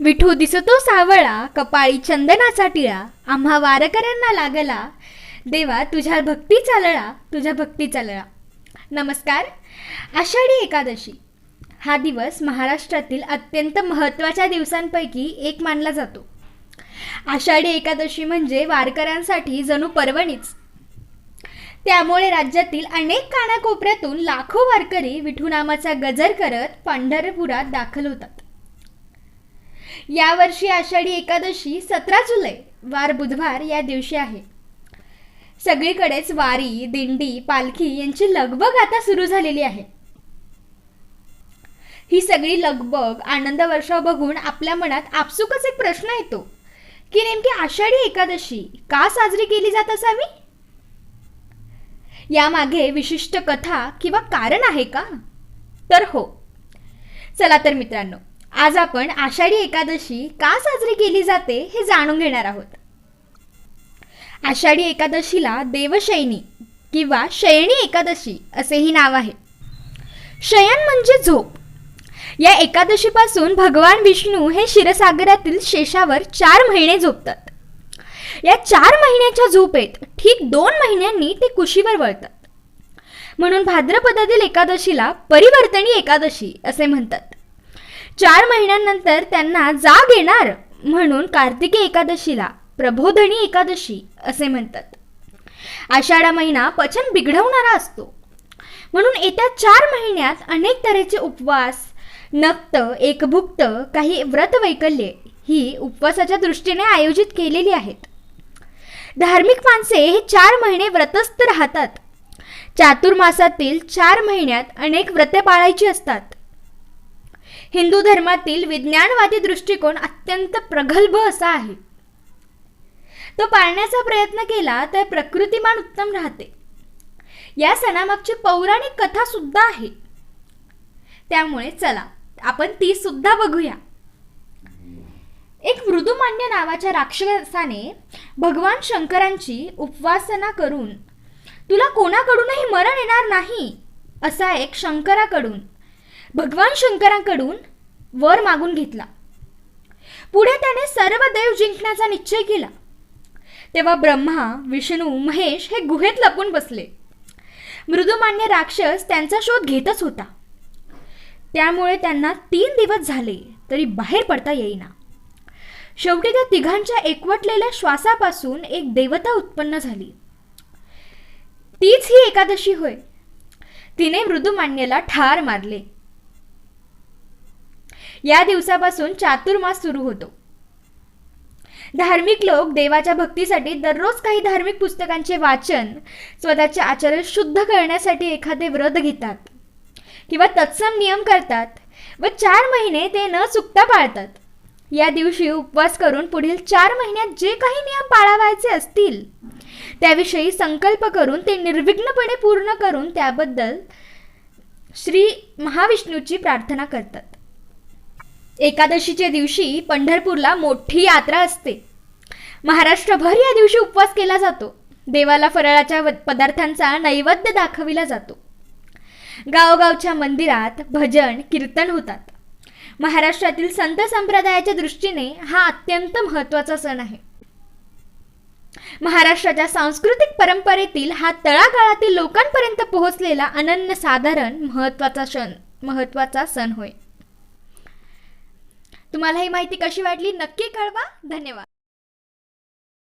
विठू दिसतो सावळा कपाळी चंदनाचा टिळा. आम्हा वारकऱ्यांना लागला. देवा तुझ्या भक्ती चालळा तुझ्या भक्ती चालळा. नमस्कार. आषाढी एकादशी. हा दिवस महाराष्ट्रातील अत्यंत महत्त्वाच्या दिवसांपैकी एक मानला जातो. आषाढी एकादशी म्हणजे वारकऱ्यांसाठी जणू पर्वणीच. त्यामुळे राज्यातील अनेक कानाकोपऱ्यातून लाखो वारकरी विठू नामाचा गजर करत पंढरपुरात दाखल होतात. यावर्षी आषाढी एकादशी सतरा जुलै वार बुधवार या दिवशी आहे. सगळीकडेच वारी दिंडी पालखी यांची लगबग आता सुरू झालेली आहे. ही सगळी लगबग आनंद वर्षाव बघून आपल्या मनात आपसुकच एक प्रश्न येतो की नेमकी आषाढी एकादशी का साजरी केली जात असावी? यामागे विशिष्ट कथा किंवा कारण आहे का? तर हो. चला तर मित्रांनो आज आपण आषाढी एकादशी का साजरी केली जाते हे जाणून घेणार आहोत. आषाढी एकादशीला देवशयनी किंवा शयनी एकादशी असेही नाव आहे. शयन म्हणजे झोप. या एकादशीपासून भगवान विष्णू हे क्षीरसागरातील शेषावर चार महिने झोपतात. या चार महिन्याच्या झोपेत ठीक दोन महिन्यांनी ते कुशीवर वळतात. म्हणून भाद्रपदातील एकादशीला परिवर्तनी एकादशी असे म्हणतात. चार महिन्यांनंतर त्यांना जाग येणार म्हणून कार्तिकी एकादशीला प्रबोधनी एकादशी असे म्हणतात. आषाढा महिना पचन बिघडवणारा असतो. म्हणून येत्या चार महिन्यात अनेक तऱ्हेचे उपवास नक्त एकभुक्त काही व्रत वैकल्ये ही उपवासाच्या दृष्टीने आयोजित केलेली आहेत. धार्मिक माणसे हे चार महिने व्रतस्थ राहतात. चातुर्मासातील चार महिन्यात अनेक व्रते पाळायची असतात. हिंदू धर्मातील विज्ञानवादी दृष्टिकोन अत्यंत प्रगल्भ असा आहे. तो पाळण्याचा प्रयत्न केला तर प्रकृतिमान उत्तम राहते. या सणामागची पौराणिक कथा सुद्धा आहे. त्यामुळे चला आपण ती सुद्धा बघूया. एक मृदुमान्य नावाच्या राक्षसाने भगवान शंकरांची उपवासना करून तुला कोणाकडूनही मरण येणार नाही असा एक शंकराकडून भगवान शंकरांकडून वर मागून घेतला. पुढे त्याने सर्व देव जिंकण्याचा निश्चय केला. तेव्हा ब्रह्मा विष्णू महेश हे गुहेत लपून बसले. मृदुमान्य राक्षस त्यांचा शोध घेतच होता. त्यामुळे त्यांना तीन दिवस झाले तरी बाहेर पडता येईना. शेवटी त्या तिघांच्या एकवटलेल्या श्वासापासून एक देवता उत्पन्न झाली. तीच ही एकादशी होय. तिने मृदुमान्यला ठार मारले. या दिवसापासून चातुर्मास सुरू होतो. धार्मिक लोक देवाच्या भक्तीसाठी दररोज काही धार्मिक पुस्तकांचे वाचन स्वतःचे आचरण शुद्ध करण्यासाठी एखादे व्रत घेतात किंवा तत्सम नियम करतात व चार महिने ते न चुकता पाळतात. या दिवशी उपवास करून पुढील चार महिन्यात जे काही नियम पाळावायचे असतील त्याविषयी संकल्प करून ते निर्विघ्नपणे पूर्ण करून त्याबद्दल श्री महाविष्णूची प्रार्थना करतात. एकादशीच्या दिवशी पंढरपूरला मोठी यात्रा असते. महाराष्ट्रभर या दिवशी उपवास केला जातो. देवाला फराळाच्या व- पदार्थांचा नैवेद्य दाखविला जातो. गावगावच्या मंदिरात भजन कीर्तन होतात. महाराष्ट्रातील संत संप्रदायाच्या दृष्टीने हा अत्यंत महत्त्वाचा सण आहे. महाराष्ट्राच्या सांस्कृतिक परंपरेतील हा तळागाळातील लोकांपर्यंत पोहोचलेला अनन्यसाधारण महत्त्वाचा सण महत्त्वाचा सण होय. तुम्हाला ही माहिती कशी वाटली नक्की कळवा. धन्यवाद.